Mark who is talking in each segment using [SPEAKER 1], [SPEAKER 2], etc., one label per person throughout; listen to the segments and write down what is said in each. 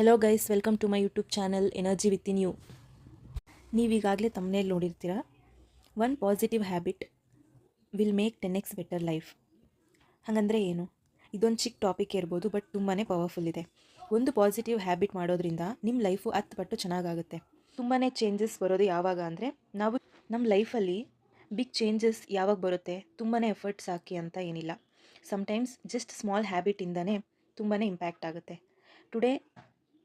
[SPEAKER 1] Hello guys welcome to my YouTube channel energy within you ನೀವೀಗಾಗಲೇ ತಮ್ಮನೇಲಿ ನೋಡಿರ್ತೀರ? One positive habit will make ten X better life ಹಾಗಂದರೆ ಏನು? ಇದೊಂದು ಚಿಕ್ಕ topic ಇರ್ಬೋದು but ತುಂಬಾ ಪವರ್ಫುಲ್ ಇದೆ. ಒಂದು ಪಾಸಿಟಿವ್ ಹ್ಯಾಬಿಟ್ ಮಾಡೋದ್ರಿಂದ ನಿಮ್ಮ ಲೈಫು ಹತ್ತು ಪಟ್ಟು ಚೆನ್ನಾಗಾಗುತ್ತೆ. ತುಂಬಾ ಚೇಂಜಸ್ ಬರೋದು ಯಾವಾಗ ಅಂದರೆ, ನಾವು ನಮ್ಮ ಲೈಫಲ್ಲಿ ಬಿಗ್ ಚೇಂಜಸ್ ಯಾವಾಗ ಬರುತ್ತೆ ತುಂಬಾ ಎಫರ್ಟ್ಸ್ ಹಾಕಿ ಅಂತ ಏನಿಲ್ಲ. ಸಮ್ಟೈಮ್ಸ್ ಜಸ್ಟ್ ಸ್ಮಾಲ್ ಹ್ಯಾಬಿಟಿಂದನೇ ತುಂಬಾ ಇಂಪ್ಯಾಕ್ಟ್ ಆಗುತ್ತೆ. ಟುಡೇ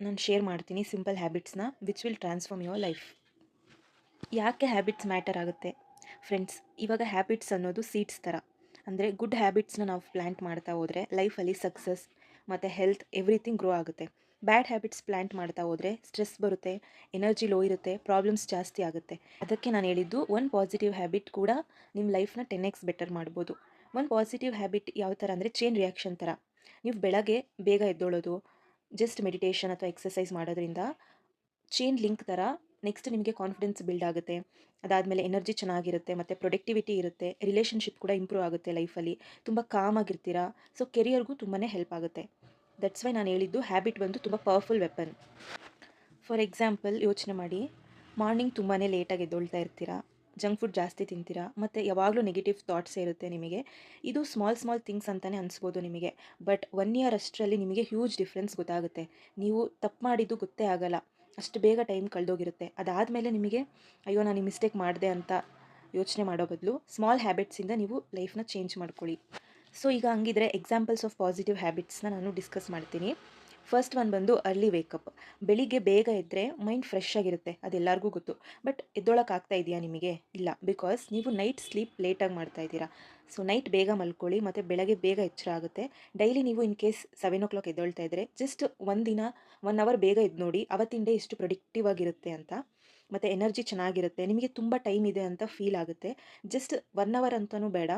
[SPEAKER 1] ನಾನು ಶೇರ್ ಮಾಡ್ತೀನಿ simple ಹ್ಯಾಬಿಟ್ಸ್ನ which will transform your life ಯಾಕೆ ಹ್ಯಾಬಿಟ್ಸ್ ಮ್ಯಾಟರ್ ಆಗುತ್ತೆ? ಫ್ರೆಂಡ್ಸ್ ಇವಾಗ ಹ್ಯಾಬಿಟ್ಸ್ ಅನ್ನೋದು ಸೀಡ್ಸ್ ಥರ ಅಂದರೆ ಗುಡ್ ಹ್ಯಾಬಿಟ್ಸ್ನ ನಾವು ಪ್ಲ್ಯಾಂಟ್ ಮಾಡ್ತಾ ಹೋದರೆ ಲೈಫಲ್ಲಿ ಸಕ್ಸಸ್ ಮತ್ತು ಹೆಲ್ತ್ ಎವ್ರಿಥಿಂಗ್ ಗ್ರೋ ಆಗುತ್ತೆ. ಬ್ಯಾಡ್ ಹ್ಯಾಬಿಟ್ಸ್ ಪ್ಲ್ಯಾಂಟ್ ಮಾಡ್ತಾ ಹೋದರೆ ಸ್ಟ್ರೆಸ್ ಬರುತ್ತೆ ಎನರ್ಜಿ ಲೋ ಇರುತ್ತೆ ಪ್ರಾಬ್ಲಮ್ಸ್ ಜಾಸ್ತಿ ಆಗುತ್ತೆ. ಅದಕ್ಕೆ ನಾನು ಹೇಳಿದ್ದು ಒನ್ ಪಾಸಿಟಿವ್ ಹ್ಯಾಬಿಟ್ ಕೂಡ ನಿಮ್ಮ ಲೈಫ್ನ ಟೆನ್ ಎಕ್ಸ್ ಬೆಟರ್ ಮಾಡ್ಬೋದು. ಒನ್ ಪಾಸಿಟಿವ್ ಹ್ಯಾಬಿಟ್ ಯಾವ ಥರ ಅಂದರೆ ಚೇನ್ ರಿಯಾಕ್ಷನ್ ಥರ ನೀವು ಬೆಳಗ್ಗೆ ಬೇಗ ಎದ್ದೊಳೋದು ಜಸ್ಟ್ ಮೆಡಿಟೇಷನ್ ಅಥವಾ ಎಕ್ಸಸೈಸ್ ಮಾಡೋದ್ರಿಂದ ಚೇನ್ ಲಿಂಕ್ ಥರ ನೆಕ್ಸ್ಟ್ ನಿಮಗೆ ಕಾನ್ಫಿಡೆನ್ಸ್ ಬಿಲ್ಡ್ ಆಗುತ್ತೆ. ಅದಾದಮೇಲೆ ಎನರ್ಜಿ ಚೆನ್ನಾಗಿರುತ್ತೆ, ಮತ್ತು ಪ್ರೊಡಕ್ಟಿವಿಟಿ ಇರುತ್ತೆ ರಿಲೇಷನ್ಶಿಪ್ ಕೂಡ ಇಂಪ್ರೂವ್ ಆಗುತ್ತೆ ಲೈಫಲ್ಲಿ ತುಂಬ ಕಾಮ್ ಆಗಿರ್ತೀರಾ ಸೊ ಕೆರಿಯರ್ಗೂ ತುಂಬಾ ಹೆಲ್ಪ್ ಆಗುತ್ತೆ. ದಟ್ಸ್ ವೈ ನಾನು ಹೇಳಿದ್ದು ಹ್ಯಾಬಿಟ್ ಬಂದು ತುಂಬ ಪವರ್ಫುಲ್ ವೆಪನ್ ಫಾರ್ ಎಕ್ಸಾಂಪಲ್ ಯೋಚನೆ ಮಾಡಿ ಮಾರ್ನಿಂಗ್ ತುಂಬಾ ಲೇಟಾಗಿ ಎದ್ದೊಳ್ತಾ ಇರ್ತೀರಾ ಜಂಕ್ ಫುಡ್ ಜಾಸ್ತಿ ತಿಂತೀರಾ? ಮತ್ತು ಯಾವಾಗಲೂ ನೆಗೆಟಿವ್ ಥಾಟ್ಸೇ ಇರುತ್ತೆ ನಿಮಗೆ. ಇದು ಸ್ಮಾಲ್ ಸ್ಮಾಲ್ ಥಿಂಗ್ಸ್ ಅಂತಲೇ ಅನಿಸ್ಬೋದು ನಿಮಗೆ. ಬಟ್ ಒನ್ ಇಯರ್ ಅಷ್ಟರಲ್ಲಿ ನಿಮಗೆ ಹ್ಯೂಜ್ ಡಿಫ್ರೆನ್ಸ್ ಗೊತ್ತಾಗುತ್ತೆ. ನೀವು ತಪ್ಪು ಮಾಡಿದ್ದು ಗೊತ್ತೇ ಆಗಲ್ಲ. ಅಷ್ಟು ಬೇಗ ಟೈಮ್ ಕಳೆದೋಗಿರುತ್ತೆ. ಅದಾದಮೇಲೆ ನಿಮಗೆ, ಅಯ್ಯೋ, ನಾನು ಈ ಮಿಸ್ಟೇಕ್ ಮಾಡಿದೆ ಅಂತ ಯೋಚನೆ ಮಾಡೋ ಬದಲು ಸ್ಮಾಲ್ ಹ್ಯಾಬಿಟ್ಸಿಂದ ನೀವು ಲೈಫ್ನ ಚೇಂಜ್ ಮಾಡ್ಕೊಳ್ಳಿ. ಸೊ ಈಗ ಹಂಗಿದ್ರೆ ಎಕ್ಸಾಂಪಲ್ಸ್ ಆಫ್ ಪಾಸಿಟಿವ್ ಹ್ಯಾಬಿಟ್ಸ್ನ ನಾನು ಡಿಸ್ಕಸ್ ಮಾಡ್ತೀನಿ. ಫಸ್ಟ್ ಒನ್ ಬಂದು ಅರ್ಲಿ ವೇಕಪ್ ಬೆಳಿಗ್ಗೆ ಬೇಗ ಇದ್ದರೆ ಮೈಂಡ್ ಫ್ರೆಶ್ ಆಗಿರುತ್ತೆ ಅದೆಲ್ಲರಿಗೂ ಗೊತ್ತು. ಬಟ್ ಎದ್ದೊಳಕ್ಕಾಗ್ತಾ ಇದೆಯಾ ನಿಮಗೆ? ಇಲ್ಲ. ಬಿಕಾಸ್ ನೀವು ನೈಟ್ ಸ್ಲೀಪ್ ಲೇಟಾಗಿ ಮಾಡ್ತಾ ಇದ್ದೀರಾ. ಸೊ ನೈಟ್ ಬೇಗ ಮಲ್ಕೊಳ್ಳಿ, ಮತ್ತು ಬೆಳಗ್ಗೆ ಬೇಗ ಎಚ್ಚರ ಆಗುತ್ತೆ. ಡೈಲಿ ನೀವು in case seven o'clock ಎದ್ದೊಳ್ತಾ ಇದ್ದರೆ ಜಸ್ಟ್ ಒಂದಿನ ಒನ್ ಅವರ್ ಬೇಗ ಎದ್ದು ನೋಡಿ ಅವತ್ತಿನ ಡೇ ಎಷ್ಟು ಪ್ರೊಡಕ್ಟಿವ್ ಆಗಿರುತ್ತೆ ಅಂತ. ಮತ್ತು ಎನರ್ಜಿ ಚೆನ್ನಾಗಿರುತ್ತೆ. ನಿಮಗೆ ತುಂಬ ಟೈಮ್ ಇದೆ ಅಂತ ಫೀಲ್ ಆಗುತ್ತೆ. ಜಸ್ಟ್ ಒನ್ ಅವರ್ ಅಂತಲೂ ಬೇಡ.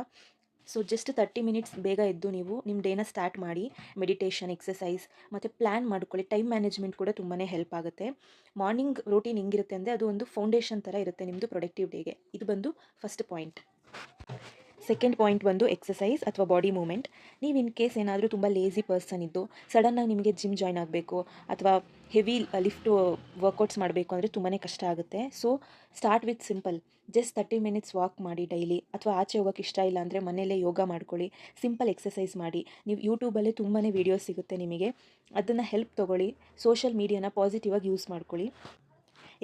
[SPEAKER 1] ಸೊ ಜಸ್ಟ್ ತರ್ಟಿ ಮಿನಿಟ್ಸ್ ಬೇಗ ಎದ್ದು ನೀವು ನಿಮ್ಮ ಡೇನ ಸ್ಟಾರ್ಟ್ ಮಾಡಿ ಮೆಡಿಟೇಷನ್ ಎಕ್ಸಸೈಸ್ ಮತ್ತು ಪ್ಲ್ಯಾನ್ ಮಾಡ್ಕೊಳ್ಳಿ. ಟೈಮ್ ಮ್ಯಾನೇಜ್ಮೆಂಟ್ ಕೂಡ ತುಂಬಾ ಹೆಲ್ಪ್ ಆಗುತ್ತೆ. ಮಾರ್ನಿಂಗ್ ರೂಟೀನ್ ಹೆಂಗಿರುತ್ತೆ ಅಂದರೆ ಅದು ಒಂದು ಫೌಂಡೇಶನ್ ಥರ ಇರುತ್ತೆ ನಿಮ್ಮದು ಪ್ರೊಡಕ್ಟಿವ್ ಡೇಗೆ ಇದು ಬಂದು ಫಸ್ಟ್ ಪಾಯಿಂಟ್ ಸೆಕೆಂಡ್ ಪಾಯಿಂಟ್ ಬಂದು ಎಕ್ಸಸೈಸ್ ಅಥವಾ ಬಾಡಿ ಮೂಮೆಂಟ್ ನೀವು ಇನ್ ಕೇಸ್ ಏನಾದರೂ ತುಂಬ ಲೇಸಿ ಪರ್ಸನ್ ಇದ್ದು ಸಡನ್ನಾಗಿ ನಿಮಗೆ ಜಿಮ್ ಜಾಯ್ನ್ ಆಗಬೇಕು ಅಥವಾ ಹೆವಿ ಲಿಫ್ಟು ವರ್ಕೌಟ್ಸ್ ಮಾಡಬೇಕು ಅಂದರೆ ತುಂಬಾ ಕಷ್ಟ ಆಗುತ್ತೆ. So start with simple just thirty minutes walk ಮಾಡಿ ಡೈಲಿ ಅಥವಾ ಆಚೆ ಹೋಗೋಕ್ಕೆ ಇಷ್ಟ ಇಲ್ಲ ಅಂದರೆ ಮನೆಯಲ್ಲೇ ಯೋಗ ಮಾಡ್ಕೊಳ್ಳಿ. ಸಿಂಪಲ್ ಎಕ್ಸಸೈಸ್ ಮಾಡಿ. ನೀವು ಯೂಟ್ಯೂಬಲ್ಲೇ ತುಂಬಾ ವೀಡಿಯೋಸ್ ಸಿಗುತ್ತೆ ನಿಮಗೆ. ಅದನ್ನು ಹೆಲ್ಪ್ ತೊಗೊಳ್ಳಿ. ಸೋಷಿಯಲ್ ಮೀಡಿಯಾನ ಪಾಸಿಟಿವ್ ಆಗಿ ಯೂಸ್ ಮಾಡ್ಕೊಳ್ಳಿ.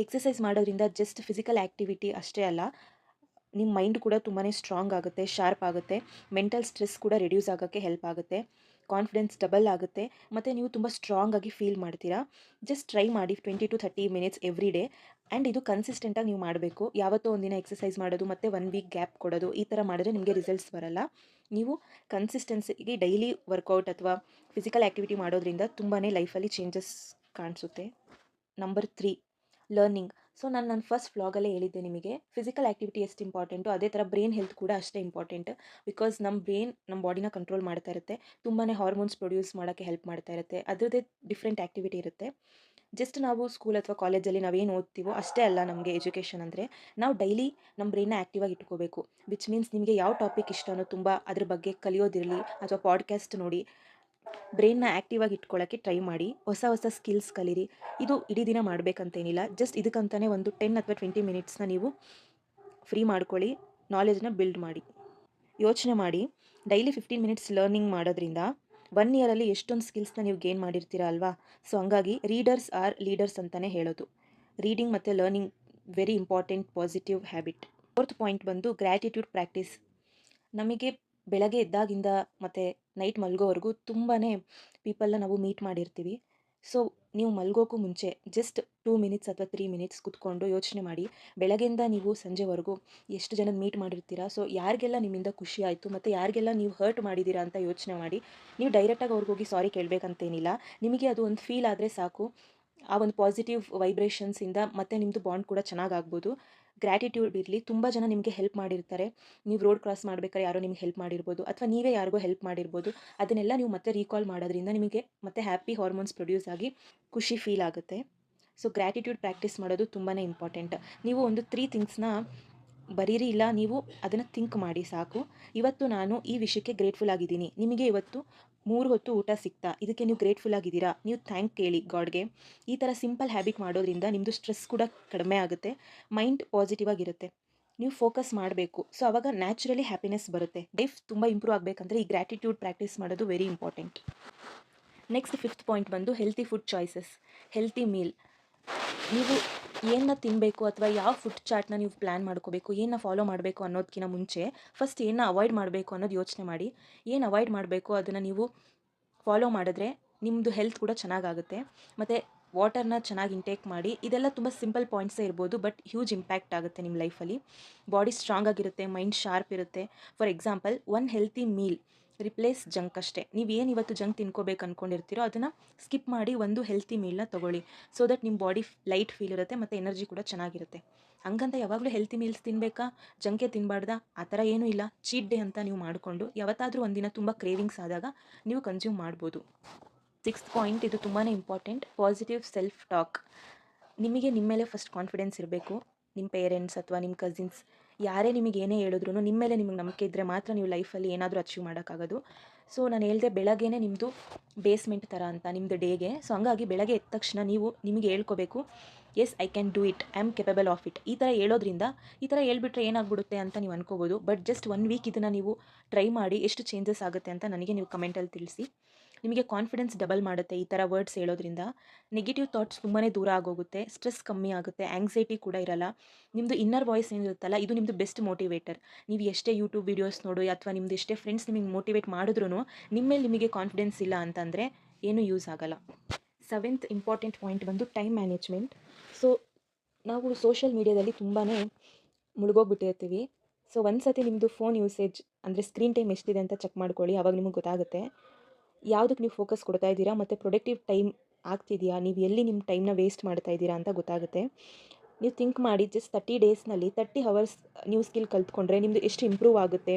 [SPEAKER 1] ಎಕ್ಸಸೈಸ್ ಮಾಡೋದ್ರಿಂದ ಜಸ್ಟ್ ಫಿಸಿಕಲ್ ಆ್ಯಕ್ಟಿವಿಟಿ ಅಷ್ಟೇ ಅಲ್ಲ ನಿಮ್ಮ ಮೈಂಡ್ ಕೂಡ ತುಂಬಾ ಸ್ಟ್ರಾಂಗ್ ಆಗುತ್ತೆ ಶಾರ್ಪ್ ಆಗುತ್ತೆ. ಮೆಂಟಲ್ ಸ್ಟ್ರೆಸ್ ಕೂಡ ರಿಡ್ಯೂಸ್ ಆಗೋಕ್ಕೆ ಹೆಲ್ಪ್ ಆಗುತ್ತೆ. ಕಾನ್ಫಿಡೆನ್ಸ್ ಡಬಲ್ ಆಗುತ್ತೆ. ಮತ್ತು ನೀವು ತುಂಬ ಸ್ಟ್ರಾಂಗ್ ಆಗಿ ಫೀಲ್ ಮಾಡ್ತೀರಾ. ಜಸ್ಟ್ ಟ್ರೈ ಮಾಡಿ twenty to thirty minutes every day and ಇದು ಕನ್ಸಿಸ್ಟೆಂಟಾಗಿ ನೀವು ಮಾಡಬೇಕು. ಯಾವತ್ತೋ ಒಂದಿನ ಎಕ್ಸಸೈಸ್ ಮಾಡೋದು, ಮತ್ತು ಒನ್ ವೀಕ್ ಗ್ಯಾಪ್ ಕೊಡೋದು, ಈ ಥರ ಮಾಡಿದ್ರೆ ನಿಮಗೆ ರಿಸಲ್ಟ್ಸ್ ಬರಲ್ಲ. ನೀವು ಕನ್ಸಿಸ್ಟೆನ್ಸಿಗೆ ಡೈಲಿ ವರ್ಕೌಟ್ ಅಥವಾ ಫಿಸಿಕಲ್ ಆ್ಯಕ್ಟಿವಿಟಿ ಮಾಡೋದ್ರಿಂದ ತುಂಬಾ ಲೈಫಲ್ಲಿ ಚೇಂಜಸ್ ಕಾಣಿಸುತ್ತೆ. ನಂಬರ್ ತ್ರೀ ಲರ್ನಿಂಗ್ ಸೊ, ನಾನು ನನ್ನ ಫಸ್ಟ್ ವ್ಲಾಗಲ್ಲೇ ಹೇಳಿದ್ದೆ ನಿಮಗೆ. ಫಿಸಿಕಲ್ ಆ್ಯಕ್ಟಿವಿಟಿ ಎಷ್ಟು ಇಂಪಾರ್ಟೆಂಟು ಅದೇ ಥರ ಬ್ರೈನ್ ಹೆಲ್ತ್ ಕೂಡ ಅಷ್ಟೇ ಇಂಪಾರ್ಟೆಂಟ್ ಬಿಕಾಸ್ ನಮ್ಮ ಬ್ರೈನ್ ನಮ್ಮ ಬಾಡಿನ ಕಂಟ್ರೋಲ್ ಮಾಡ್ತಾ ಇರುತ್ತೆ. ತುಂಬಾ ಹಾರ್ಮೋನ್ಸ್ ಪ್ರೊಡ್ಯೂಸ್ ಮಾಡೋಕ್ಕೆ ಹೆಲ್ಪ್ ಮಾಡ್ತಾ ಇರುತ್ತೆ. ಅದರದ್ದೇ ಡಿಫ್ರೆಂಟ್ ಆ್ಯಕ್ಟಿವಿಟಿ ಇರುತ್ತೆ. ಜಸ್ಟ್ ನಾವು ಸ್ಕೂಲ್ ಅಥವಾ ಕಾಲೇಜಲ್ಲಿ ನಾವೇನು ಓದ್ತೀವೋ ಅಷ್ಟೇ ಅಲ್ಲ ನಮಗೆ ಎಜುಕೇಷನ್ ಅಂದರೆ. ನಾವು ಡೈಲಿ ನಮ್ಮ ಬ್ರೈನ್ನ ಆ್ಯಕ್ಟಿವಾಗಿ ಇಟ್ಕೋಬೇಕು. ವಿಚ್ ಮೀನ್ಸ್ ನಿಮಗೆ ಯಾವ ಟಾಪಿಕ್ ಇಷ್ಟನೋ ತುಂಬ ಅದ್ರ ಬಗ್ಗೆ ಕಲಿಯೋದಿರಲಿ ಅಥವಾ ಪಾಡ್ಕ್ಯಾಸ್ಟ್ ನೋಡಿ. ಬ್ರೈನ್ನ ಆ್ಯಕ್ಟಿವಾಗಿ ಇಟ್ಕೊಳ್ಳೋಕ್ಕೆ ಟ್ರೈ ಮಾಡಿ. ಹೊಸ ಹೊಸ ಸ್ಕಿಲ್ಸ್ ಕಲೀರಿ. ಇದು ಇಡೀ ದಿನ ಮಾಡಬೇಕಂತೇನಿಲ್ಲ. ಜಸ್ಟ್ ಇದಕ್ಕಂತಲೇ ಒಂದು ಟೆನ್ ಅಥವಾ ಟ್ವೆಂಟಿ ಮಿನಿಟ್ಸ್ನ ನೀವು ಫ್ರೀ ಮಾಡ್ಕೊಳ್ಳಿ. ನಾಲೆಜ್ನ ಬಿಲ್ಡ್ ಮಾಡಿ. ಯೋಚನೆ ಮಾಡಿ. ಡೈಲಿ ಫಿಫ್ಟೀನ್ ಮಿನಿಟ್ಸ್ ಲರ್ನಿಂಗ್ ಮಾಡೋದ್ರಿಂದ ಒನ್ ಇಯರಲ್ಲಿ ಎಷ್ಟೊಂದು ಸ್ಕಿಲ್ಸ್ನ ನೀವು ಗೇನ್ ಮಾಡಿರ್ತೀರ ಅಲ್ವಾ? ಸೊ ಹಂಗಾಗಿ ರೀಡರ್ಸ್ ಆರ್ ಲೀಡರ್ಸ್ ಅಂತಲೇ ಹೇಳೋದು. ರೀಡಿಂಗ್ ಮತ್ತು learning very important positive habit. Fourth point ಬಂದು ಗ್ರ್ಯಾಟಿಟ್ಯೂಡ್ ಪ್ರಾಕ್ಟೀಸ್. ನಮಗೆ ಬೆಳಗ್ಗೆ ಎದ್ದಾಗಿಂದ ಮತ್ತು ನೈಟ್ ಮಲ್ಗೋವರೆಗೂ ತುಂಬಾ ಪೀಪಲ್ನ ನಾವು ಮೀಟ್ ಮಾಡಿರ್ತೀವಿ. ಸೊ, ನೀವು ಮಲ್ಗೋಕ್ಕೂ ಮುಂಚೆ ಜಸ್ಟ್ ಟೂ ಮಿನಿಟ್ಸ್ ಅಥವಾ ತ್ರೀ ಮಿನಿಟ್ಸ್ ಕುತ್ಕೊಂಡು ಯೋಚನೆ ಮಾಡಿ, ಬೆಳಗ್ಗೆಯಿಂದ ನೀವು ಸಂಜೆವರೆಗೂ ಎಷ್ಟು ಜನ ಮೀಟ್ ಮಾಡಿರ್ತೀರಾ? ಸೊ, ಯಾರಿಗೆಲ್ಲ ನಿಮ್ಮಿಂದ ಖುಷಿ ಆಯಿತು ಮತ್ತು ಯಾರಿಗೆಲ್ಲ ನೀವು ಹರ್ಟ್ ಮಾಡಿದ್ದೀರಾ ಅಂತ ಯೋಚನೆ ಮಾಡಿ, ನೀವು ಡೈರೆಕ್ಟಾಗಿ ಅವ್ರಿಗೋಗಿ ಸಾರಿ ಕೇಳಬೇಕಂತೇನಿಲ್ಲ. ನಿಮಗೆ ಅದು ಒಂದು ಫೀಲ್ ಆದರೆ ಸಾಕು. ಆ ಒಂದು ಪಾಸಿಟಿವ್ ವೈಬ್ರೇಷನ್ಸಿಂದ ಮತ್ತೆ ನಿಮ್ಮದು ಬಾಂಡ್ ಕೂಡ ಚೆನ್ನಾಗಾಗ್ಬೋದು. ಗ್ರ್ಯಾಟಿಟ್ಯೂಡ್ ಇರಲಿ, ತುಂಬ ಜನ ನಿಮಗೆ ಹೆಲ್ಪ್ ಮಾಡಿರ್ತಾರೆ. ನೀವು ರೋಡ್ ಕ್ರಾಸ್ ಮಾಡಬೇಕಾದ್ರೆ ಯಾರೋ ನಿಮ್ಗೆ ಹೆಲ್ಪ್ ಮಾಡಿರ್ಬೋದು, ಅಥವಾ ನೀವೇ ಯಾರಿಗೋ ಹೆಲ್ಪ್ ಮಾಡಿರ್ಬೋದು, ಅದನ್ನೆಲ್ಲ ನೀವು ಮತ್ತೆ ರೀಕಾಲ್ ಮಾಡೋದ್ರಿಂದ ನಿಮಗೆ ಮತ್ತೆ ಹ್ಯಾಪಿ ಹಾರ್ಮೋನ್ಸ್ ಪ್ರೊಡ್ಯೂಸ್ ಆಗಿ ಖುಷಿ ಫೀಲ್ ಆಗುತ್ತೆ. ಸೊ ಗ್ರ್ಯಾಟಿಟ್ಯೂಡ್ ಪ್ರಾಕ್ಟೀಸ್ ಮಾಡೋದು ತುಂಬಾ ಇಂಪಾರ್ಟೆಂಟ್ ನೀವು ಒಂದು ತ್ರೀ ಥಿಂಗ್ಸ್ನ ಬರೀರಿ, ಇಲ್ಲ ನೀವು ಅದನ್ನು ಥಿಂಕ್ ಮಾಡಿ ಸಾಕು. ಇವತ್ತು ನಾನು ಈ ವಿಷಯಕ್ಕೆ ಗ್ರೇಟ್ಫುಲ್ ಆಗಿದ್ದೀನಿ. ನಿಮಗೆ ಇವತ್ತು ಮೂರು ಹೊತ್ತು ಊಟ ಸಿಗ್ತಾ, ಇದಕ್ಕೆ ನೀವು ಗ್ರೇಟ್ಫುಲ್ ಆಗಿದ್ದೀರಾ? ನೀವು ಥ್ಯಾಂಕ್ ಕೇಳಿ ಗಾಡ್ಗೆ. ಈ ಥರ ಸಿಂಪಲ್ ಹ್ಯಾಬಿಟ್ ಮಾಡೋದ್ರಿಂದ ನಿಮ್ಮದು ಸ್ಟ್ರೆಸ್ ಕೂಡ ಕಡಿಮೆ ಆಗುತ್ತೆ ಮೈಂಡ್ ಪಾಸಿಟಿವ್ ಆಗಿರುತ್ತೆ. ನೀವು ಫೋಕಸ್ ಮಾಡಬೇಕು. ಸೊ ಅವಾಗ ನ್ಯಾಚುರಲಿ ಹ್ಯಾಪಿನೆಸ್ ಬರುತ್ತೆ. ಲೈಫ್ ತುಂಬ ಇಂಪ್ರೂವ್ ಆಗಬೇಕಂದ್ರೆ ಈ ಗ್ರ್ಯಾಟಿಟ್ಯೂಡ್ ಪ್ರಾಕ್ಟೀಸ್ ಮಾಡೋದು very important next fifth point ಬಂದು healthy food choices healthy meal ನೀವು ಏನನ್ನ ತಿನ್ನಬೇಕು ಅಥವಾ ಯಾವ ಫುಡ್ ಚಾರ್ಟ್ನ ನೀವು ಪ್ಲ್ಯಾನ್ ಮಾಡ್ಕೋಬೇಕು ಏನನ್ನ ಫಾಲೋ ಮಾಡಬೇಕು ಅನ್ನೋದಕ್ಕಿಂತ ಮುಂಚೆ ಫಸ್ಟ್ ಏನನ್ನ ಅವಾಯ್ಡ್ ಮಾಡಬೇಕು ಅನ್ನೋದು ಯೋಚನೆ ಮಾಡಿ. ಏನು ಅವಾಯ್ಡ್ ಮಾಡಬೇಕು ಅದನ್ನು ನೀವು ಫಾಲೋ ಮಾಡಿದ್ರೆ ನಿಮ್ಮದು ಹೆಲ್ತ್ ಕೂಡ ಚೆನ್ನಾಗಾಗುತ್ತೆ. ಮತ್ತು ವಾಟರ್ನ ಚೆನ್ನಾಗಿ ಇಂಟೇಕ್ ಮಾಡಿ, ಇದೆಲ್ಲ ತುಂಬ ಸಿಂಪಲ್ ಪಾಯಿಂಟ್ಸೇ ಇರ್ಬೋದು ಬಟ್ ಹ್ಯೂಜ್ ಇಂಪ್ಯಾಕ್ಟ್ ಆಗುತ್ತೆ ನಿಮ್ಮ ಲೈಫಲ್ಲಿ ಬಾಡಿ ಸ್ಟ್ರಾಂಗ್ ಆಗಿರುತ್ತೆ ಮೈಂಡ್ ಶಾರ್ಪ್ ಇರುತ್ತೆ. For example one healthy meal replace junk ಅಷ್ಟೇ. ನೀವು ಏನು ಇವತ್ತು ಜಂಕ್ ತಿನ್ಕೋಬೇಕು ಅಂದ್ಕೊಂಡಿರ್ತೀರೋ ಅದನ್ನು ಸ್ಕಿಪ್ ಮಾಡಿ ಒಂದು ಹೆಲ್ತಿ ಮೀಲ್ನ ತೊಗೊಳ್ಳಿ. ಸೊ ದಟ್ ನಿಮ್ಮ ಬಾಡಿ ಲೈಟ್ ಫೀಲ್ ಇರುತ್ತೆ ಮತ್ತು ಎನರ್ಜಿ ಕೂಡ ಚೆನ್ನಾಗಿರುತ್ತೆ. ಹಂಗಂತ ಯಾವಾಗಲೂ ಹೆಲ್ತಿ ಮೀಲ್ಸ್ ತಿನ್ನಬೇಕಾ ಜಂಕೆ ತಿನ್ನಬಾರ್ದಾ ಆ ಥರ ಏನೂ ಇಲ್ಲ. ಚೀಟ್ ಡೇ ಅಂತ ನೀವು ಮಾಡಿಕೊಂಡು ಯಾವತ್ತಾದರೂ ಒಂದಿನ ತುಂಬ ಕ್ರೇವಿಂಗ್ಸ್ ಆದಾಗ ನೀವು ಕನ್ಸ್ಯೂಮ್ ಮಾಡ್ಬೋದು. ಸಿಕ್ಸ್ತ್ ಪಾಯಿಂಟ್ ಇದು ತುಂಬಾ ಇಂಪಾರ್ಟೆಂಟ್ ಪಾಸಿಟಿವ್ ಸೆಲ್ಫ್ ಟಾಕ್ ನಿಮಗೆ ನಿಮ್ಮ ಮೇಲೆ ಫಸ್ಟ್ ಕಾನ್ಫಿಡೆನ್ಸ್ ಇರಬೇಕು. ನಿಮ್ಮ ಪೇರೆಂಟ್ಸ್ ಅಥವಾ ನಿಮ್ಮ ಕಸಿನ್ಸ್ ಯಾರೇ ನಿಮಗೆ ಏನೇ ಹೇಳಿದ್ರು ನಿಮ್ಮ ಮೇಲೆ ನಿಮಗೆ ನಂಬಿಕೆ ಇದ್ದರೆ ಮಾತ್ರ ನೀವು ಲೈಫಲ್ಲಿ ಏನಾದರೂ ಅಚೀವ್ ಮಾಡೋಕ್ಕಾಗೋದು. ಸೊ, ನಾನು ಹೇಳಿದೆ ಬೆಳಗ್ಗೆನೇ ನಿಮ್ಮದು ಬೇಸ್ಮೆಂಟ್ ಥರ ಅಂತ ನಿಮ್ಮದು ಡೇಗೆ. ಸೊ, ಹಂಗಾಗಿ ಬೆಳಗ್ಗೆ ಎದ್ದ ತಕ್ಷಣ ನೀವು ನಿಮಗೆ ಹೇಳ್ಕೋಬೇಕು yes I can do it I am capable of it ಈ ಥರ ಹೇಳೋದ್ರಿಂದ, ಈ ಥರ ಹೇಳ್ಬಿಟ್ರೆ ಏನಾಗ್ಬಿಡುತ್ತೆ ಅಂತ ನೀವು ಅನ್ಕೋಬೋದು. ಬಟ್ ಜಸ್ಟ್ ಒನ್ ವೀಕ್ ಇದನ್ನು ನೀವು ಟ್ರೈ ಮಾಡಿ, ಎಷ್ಟು ಚೇಂಜಸ್ ಆಗುತ್ತೆ ಅಂತ ನನಗೆ ನೀವು ಕಮೆಂಟಲ್ಲಿ ತಿಳಿಸಿ. ನಿಮಗೆ ಕಾನ್ಫಿಡೆನ್ಸ್ ಡಬಲ್ ಮಾಡುತ್ತೆ ಈ ಥರ ವರ್ಡ್ಸ್ ಹೇಳೋದ್ರಿಂದ. ನೆಗೆಟಿವ್ ಥಾಟ್ಸ್ ತುಂಬಾ ದೂರ ಆಗೋಗುತ್ತೆ ಸ್ಟ್ರೆಸ್ ಕಮ್ಮಿ ಆಗುತ್ತೆ ಆ್ಯಂಗ್ಸೈಟಿ ಕೂಡ ಇರಲ್ಲ. ನಿಮ್ಮದು ಇನ್ನರ್ ವಾಯ್ಸ್ ಏನಿರುತ್ತಲ್ಲ, ಇದು ನಿಮ್ಮದು ಬೆಸ್ಟ್ ಮೋಟಿವೇಟರ್ ನೀವು ಎಷ್ಟೇ ಯೂಟ್ಯೂಬ್ ವೀಡಿಯೋಸ್ ನೋಡು ಅಥವಾ ನಿಮ್ಮದು ಎಷ್ಟೇ ಫ್ರೆಂಡ್ಸ್ ನಿಮಗೆ ಮೋಟಿವೇಟ್ ಮಾಡಿದ್ರು ನಿಮ್ಮ ಮೇಲೆ ನಿಮಗೆ ಕಾನ್ಫಿಡೆನ್ಸ್ ಇಲ್ಲ ಅಂತಂದರೆ ಏನೂ ಯೂಸ್ ಆಗಲ್ಲ. ಸೆವೆಂತ್ ಇಂಪಾರ್ಟೆಂಟ್ ಪಾಯಿಂಟ್ ಬಂದು ಟೈಮ್ ಮ್ಯಾನೇಜ್ಮೆಂಟ್ ಸೊ ನಾವು ಸೋಷಿಯಲ್ ಮೀಡ್ಯಾದಲ್ಲಿ ತುಂಬಾ ಮುಳುಗೋಗ್ಬಿಟ್ಟಿರ್ತೀವಿ. ಸೊ ಒಂದು ಸತಿ ನಿಮ್ಮದು ಫೋನ್ ಯೂಸೇಜ್ ಅಂದರೆ ಸ್ಕ್ರೀನ್ ಟೈಮ್ ಎಷ್ಟಿದೆ ಅಂತ ಚೆಕ್ ಮಾಡ್ಕೊಳ್ಳಿ, ಅವಾಗ ನಿಮಗೆ ಗೊತ್ತಾಗುತ್ತೆ. ಯಾವುದಕ್ಕೆ ನೀವು ಫೋಕಸ್ ಕೊಡ್ತಾ ಇದ್ದೀರಾ ಮತ್ತು ಪ್ರೊಡಕ್ಟಿವ್ ಟೈಮ್ ಆಗ್ತಿದೆಯಾ? ನೀವು ಎಲ್ಲಿ ನಿಮ್ಮ ಟೈಮ್ನ ವೇಸ್ಟ್ ಮಾಡ್ತಾ ಇದ್ದೀರಾ ಅಂತ ಗೊತ್ತಾಗುತ್ತೆ. ನೀವು ಥಿಂಕ್ ಮಾಡಿ ಜಸ್ಟ್ ತರ್ಟಿ ಡೇಸ್ನಲ್ಲಿ ತರ್ಟಿ ಹವರ್ಸ್ ನೀವು ಸ್ಕಿಲ್ ಕಲ್ತ್ಕೊಂಡ್ರೆ ನಿಮ್ಮದು ಎಷ್ಟು ಇಂಪ್ರೂವ್ ಆಗುತ್ತೆ?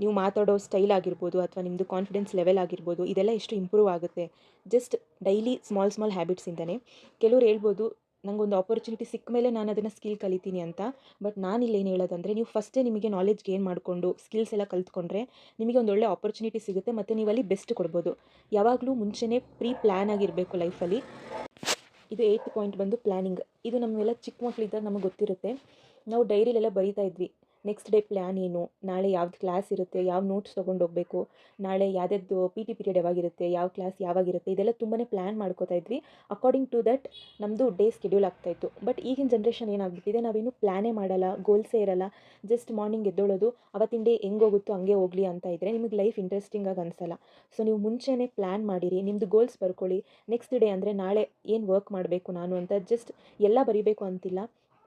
[SPEAKER 1] ನೀವು ಮಾತಾಡೋ ಸ್ಟೈಲ್ ಆಗಿರ್ಬೋದು ಅಥವಾ ನಿಮ್ಮದು ಕಾನ್ಫಿಡೆನ್ಸ್ ಲೆವೆಲ್ ಆಗಿರ್ಬೋದು ಇದೆಲ್ಲ ಎಷ್ಟು ಇಂಪ್ರೂವ್ ಆಗುತ್ತೆ? ಜಸ್ಟ್ ಡೈಲಿ ಸ್ಮಾಲ್ ಸ್ಮಾಲ್ ಹ್ಯಾಬಿಟ್ಸಿಂದನೇ ಕೆಲವ್ರು ಹೇಳ್ಬೋದು ನನಗೊಂದು ಆಪರ್ಚುನಿಟಿ ಸಿಕ್ಕ ಮೇಲೆ ನಾನು ಅದನ್ನು ಸ್ಕಿಲ್ ಕಲಿತೀನಿ ಅಂತ. ಬಟ್ ನಾನು ಇಲ್ಲೇನು ಹೇಳೋದಂದರೆ, ನೀವು ಫಸ್ಟೇ ನಿಮಗೆ ನಾಲೆಜ್ ಗೇನ್ ಮಾಡಿಕೊಂಡು ಸ್ಕಿಲ್ಸ್ ಎಲ್ಲ ಕಲ್ತ್ಕೊಂಡ್ರೆ ನಿಮಗೆ ಒಂದು ಒಳ್ಳೆ ಆಪರ್ಚುನಿಟಿ ಸಿಗುತ್ತೆ ಮತ್ತು ನೀವು ಅಲ್ಲಿ ಬೆಸ್ಟ್ ಕೊಡ್ಬೋದು. ಯಾವಾಗಲೂ ಮುಂಚೆನೇ ಪ್ರೀ ಪ್ಲ್ಯಾನ್ ಆಗಿರಬೇಕು ಲೈಫಲ್ಲಿ ಇದು ಏಯ್ತ್ ಪಾಯಿಂಟ್ ಬಂದು ಪ್ಲ್ಯಾನಿಂಗ್ ಇದು ನಮ್ಮೆಲ್ಲ ಚಿಕ್ಕ ಮಕ್ಕಳಿದ್ದಾಗ ನಮಗೆ ಗೊತ್ತಿರುತ್ತೆ. ನಾವು ಡೈರಿಲೆಲ್ಲ ಬರೀತಾ ಇದ್ವಿ. ನೆಕ್ಸ್ಟ್ ಡೇ ಪ್ಲ್ಯಾನ್ ಏನು? ನಾಳೆ ಯಾವ್ದು ಕ್ಲಾಸ್ ಇರುತ್ತೆ? ಯಾವ ನೋಟ್ಸ್ ತೊಗೊಂಡು ಹೋಗಬೇಕು? ನಾಳೆ ಯಾವ್ದು ಪಿ ಟಿ ಪೀರಿಯಡ್ ಯಾವಾಗಿರುತ್ತೆ? ಯಾವ ಕ್ಲಾಸ್ ಯಾವಾಗಿರುತ್ತೆ? ಇದೆಲ್ಲ ತುಂಬಾ ಪ್ಲ್ಯಾನ್ ಮಾಡ್ಕೋತಾ ಇದ್ವಿ. ಅಕಾರ್ಡಿಂಗ್ ಟು ದಟ್ ನಮ್ಮದು ಡೇ ಸ್ಕೆಡ್ಯೂಲ್ ಆಗ್ತಾಯಿತ್ತು ಬಟ್ ಈಗಿನ ಜನ್ರೇಷನ್ ಏನಾಗ್ಬಿಟ್ಟಿದೆ? ನಾವೇನು ಪ್ಲ್ಯಾನೇ ಮಾಡಲ್ಲ ಗೋಲ್ಸೇ ಇರಲ್ಲ. ಜಸ್ಟ್ ಮಾರ್ನಿಂಗ್ ಎದ್ದೋಳೋದು, ಅವತ್ತಿನ ಡೇ ಹೆಂಗೆ ಹೋಗುತ್ತೋ ಹಂಗೆ ಹೋಗಲಿ ಅಂತ ಇದ್ದರೆ ನಿಮಗೆ ಲೈಫ್ ಇಂಟ್ರೆಸ್ಟಿಂಗಾಗಿ ಅನಿಸಲ್ಲ. ಸೊ ನೀವು ಮುಂಚೆನೇ ಪ್ಲ್ಯಾನ್ ಮಾಡಿರಿ ನಿಮ್ಮದು ಗೋಲ್ಸ್ ಬರ್ಕೊಳ್ಳಿ. ನೆಕ್ಸ್ಟ್ ಡೇ ಅಂದರೆ ನಾಳೆ ಏನು ವರ್ಕ್ ಮಾಡಬೇಕು ನಾನು ಅಂತ ಜಸ್ಟ್ ಎಲ್ಲ ಬರೀಬೇಕು ಅಂತಿಲ್ಲ.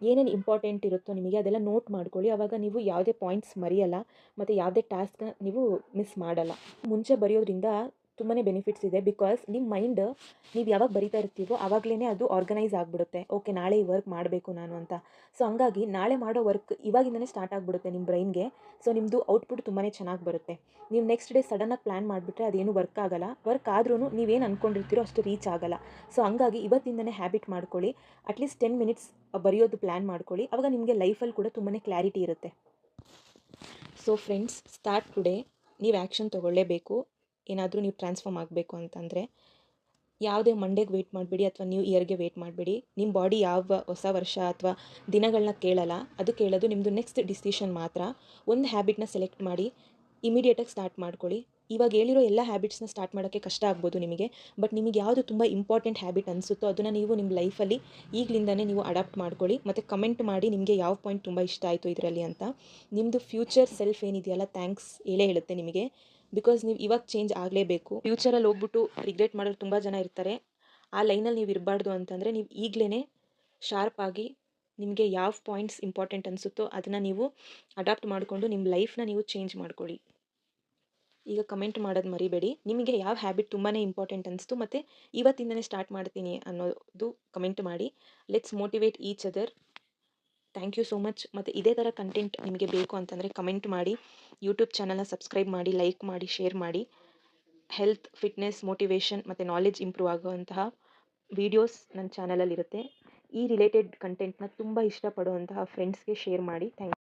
[SPEAKER 1] ಏನೇನು ಇಂಪಾರ್ಟೆಂಟ್ ಇರುತ್ತೋ ನಿಮಗೆ ಅದೆಲ್ಲ ನೋಟ್ ಮಾಡ್ಕೊಳ್ಳಿ. ಆವಾಗ ನೀವು ಯಾವುದೇ ಪಾಯಿಂಟ್ಸ್ ಮರೆಯಲ್ಲ, ಮತ್ತು ಯಾವುದೇ ಟಾಸ್ಕ್ನ ನೀವು ಮಿಸ್ ಮಾಡಲ್ಲ. ಮುಂಚೆ ಬರೆಯೋದ್ರಿಂದ ತುಂಬಾ ಬೆನಿಫಿಟ್ಸ್ ಇದೆ ಬಿಕಾಸ್ ನಿಮ್ಮ ಮೈಂಡ್ ನೀವು ಯಾವಾಗ ಬರಿತಾ ಇರ್ತೀವೋ ಆವಾಗಲೇ ಅದು ಆರ್ಗನೈಸ್ ಆಗಿಬಿಡುತ್ತೆ. ಓಕೆ ನಾಳೆ ಈ ವರ್ಕ್ ಮಾಡಬೇಕು ನಾನು ಅಂತ. ಸೊ ಹಂಗಾಗಿ ನಾಳೆ ಮಾಡೋ ವರ್ಕ್ ಇವಾಗಿಂದನೇ ಸ್ಟಾರ್ಟ್ ಆಗಿಬಿಡುತ್ತೆ ನಿಮ್ಮ ಬ್ರೈನ್ಗೆ ಸೊ ನಿಮ್ಮದು ಔಟ್ಪುಟ್ ತುಂಬಾ ಚೆನ್ನಾಗಿ ಬರುತ್ತೆ. ನೀವು ನೆಕ್ಸ್ಟ್ ಡೇ ಸಡನ್ನಾಗಿ ಪ್ಲ್ಯಾನ್ ಮಾಡಿಬಿಟ್ರೆ ಅದೇನು ವರ್ಕ್ ಆಗಲ್ಲ. ವರ್ಕ್ ಆದ್ರೂ ನೀವೇನು ಅಂದ್ಕೊಂಡಿರ್ತೀರೋ ಅಷ್ಟು ರೀಚ್ ಆಗಲ್ಲ. ಸೊ ಹಂಗಾಗಿ ಇವತ್ತಿಂದನೇ ಹ್ಯಾಬಿಟ್ ಮಾಡ್ಕೊಳ್ಳಿ. ಅಟ್ಲೀಸ್ಟ್ ಟೆನ್ ಮಿನಿಟ್ಸ್ ಬರೆಯೋದು ಪ್ಲ್ಯಾನ್ ಮಾಡ್ಕೊಳ್ಳಿ. ಆವಾಗ ನಿಮಗೆ ಲೈಫಲ್ಲಿ ಕೂಡ ತುಂಬಾ ಕ್ಲಾರಿಟಿ ಇರುತ್ತೆ. ಸೊ ಫ್ರೆಂಡ್ಸ್ ಸ್ಟಾರ್ಟ್ ಟುಡೇ ನೀವು ಆ್ಯಕ್ಷನ್ ತೊಗೊಳ್ಳೇಬೇಕು. ಏನಾದರೂ ನೀವು ಟ್ರಾನ್ಸ್ಫಾರ್ಮ್ ಆಗಬೇಕು ಅಂತಂದರೆ, ಯಾವುದೇ ಮಂಡೇಗೆ ವೆಯ್ಟ್ ಮಾಡಬೇಡಿ ಅಥವಾ ನ್ಯೂ ಇಯರ್ಗೆ ವೆಯ್ಟ್ ಮಾಡಬೇಡಿ. ನಿಮ್ಮ ಬಾಡಿ ಯಾವ ಹೊಸ ವರ್ಷ ಅಥವಾ ದಿನಗಳನ್ನ ಕೇಳಲ್ಲ. ಅದು ಕೇಳೋದು ನಿಮ್ಮದು ನೆಕ್ಸ್ಟ್ ಡಿಸಿಷನ್ ಮಾತ್ರ. ಒಂದು ಹ್ಯಾಬಿಟ್ನ ಸೆಲೆಕ್ಟ್ ಮಾಡಿ ಇಮಿಡಿಯೇಟಾಗಿ ಸ್ಟಾರ್ಟ್ ಮಾಡ್ಕೊಳ್ಳಿ. ಇವಾಗ ಹೇಳಿರೋ ಎಲ್ಲ ಹ್ಯಾಬಿಟ್ಸ್ನ ಸ್ಟಾರ್ಟ್ ಮಾಡೋಕ್ಕೆ ಕಷ್ಟ ಆಗ್ಬೋದು ನಿಮಗೆ. ಬಟ್ ನಿಮಗೆ ಯಾವುದು ತುಂಬ ಇಂಪಾರ್ಟೆಂಟ್ ಹ್ಯಾಬಿಟ್ ಅನಿಸುತ್ತೋ ಅದನ್ನು ನೀವು ನಿಮ್ಮ ಲೈಫಲ್ಲಿ ಈಗಲಿಂದನೇ ನೀವು ಅಡಾಪ್ಟ್ ಮಾಡ್ಕೊಳ್ಳಿ. ಮತ್ತು ಕಮೆಂಟ್ ಮಾಡಿ ನಿಮಗೆ ಯಾವ ಪಾಯಿಂಟ್ ತುಂಬ ಇಷ್ಟ ಆಯಿತು ಇದರಲ್ಲಿ ಅಂತ. ನಿಮ್ಮದು ಫ್ಯೂಚರ್ ಸೆಲ್ಫ್ ಏನಿದೆಯಲ್ಲ ಥ್ಯಾಂಕ್ಸ್ ಹೇಳೇ ಹೇಳುತ್ತೆ ನಿಮಗೆ. ಬಿಕಾಸ್ ನೀವು ಇವಾಗ ಚೇಂಜ್ ಆಗಲೇಬೇಕು. ಫ್ಯೂಚರಲ್ಲಿ ಹೋಗ್ಬಿಟ್ಟು ರಿಗ್ರೆಟ್ ಮಾಡೋರು ತುಂಬ ಜನ ಇರ್ತಾರೆ. ಆ ಲೈನಲ್ಲಿ ನೀವು ಇರಬಾರ್ದು ಅಂತಂದರೆ ನೀವು ಈಗಲೇ ಶಾರ್ಪ್ ಆಗಿ ನಿಮಗೆ ಯಾವ ಪಾಯಿಂಟ್ಸ್ ಇಂಪಾರ್ಟೆಂಟ್ ಅನಿಸುತ್ತೋ ಅದನ್ನು ನೀವು ಅಡಾಪ್ಟ್ ಮಾಡಿಕೊಂಡು ನಿಮ್ಮ ಲೈಫ್ನ ನೀವು ಚೇಂಜ್ ಮಾಡ್ಕೊಳ್ಳಿ. ಈಗ ಕಮೆಂಟ್ ಮಾಡೋದು ಮರಿಬೇಡಿ. ನಿಮಗೆ ಯಾವ ಹ್ಯಾಬಿಟ್ ತುಂಬಾ ಇಂಪಾರ್ಟೆಂಟ್ ಅನಿಸ್ತು ಮತ್ತು ಇವತ್ತಿಂದನೇ ಸ್ಟಾರ್ಟ್ ಮಾಡ್ತೀನಿ ಅನ್ನೋದು ಕಮೆಂಟ್ ಮಾಡಿ. Let's motivate each other thank you so much. ಮತ್ತು ಇದೇ ಥರ ಕಂಟೆಂಟ್ ನಿಮಗೆ ಬೇಕು ಅಂತಂದರೆ ಕಮೆಂಟ್ ಮಾಡಿ ಯೂಟ್ಯೂಬ್ ಚಾನಲ್ನ ಸಬ್ಸ್ಕ್ರೈಬ್ ಮಾಡಿ ಲೈಕ್ ಮಾಡಿ ಶೇರ್ ಮಾಡಿ. ಹೆಲ್ತ್ ಫಿಟ್ನೆಸ್ ಮೋಟಿವೇಶನ್ ಮತ್ತು ನಾಲೆಜ್ ಇಂಪ್ರೂವ್ ಆಗುವಂತಹ ವೀಡಿಯೋಸ್ ನನ್ನ ಚಾನಲಲ್ಲಿರುತ್ತೆ ಈ ರಿಲೇಟೆಡ್ ಕಂಟೆಂಟ್ನ ತುಂಬ ಇಷ್ಟಪಡುವಂತಹ ಫ್ರೆಂಡ್ಸ್ಗೆ ಶೇರ್ ಮಾಡಿ. ಥ್ಯಾಂಕ್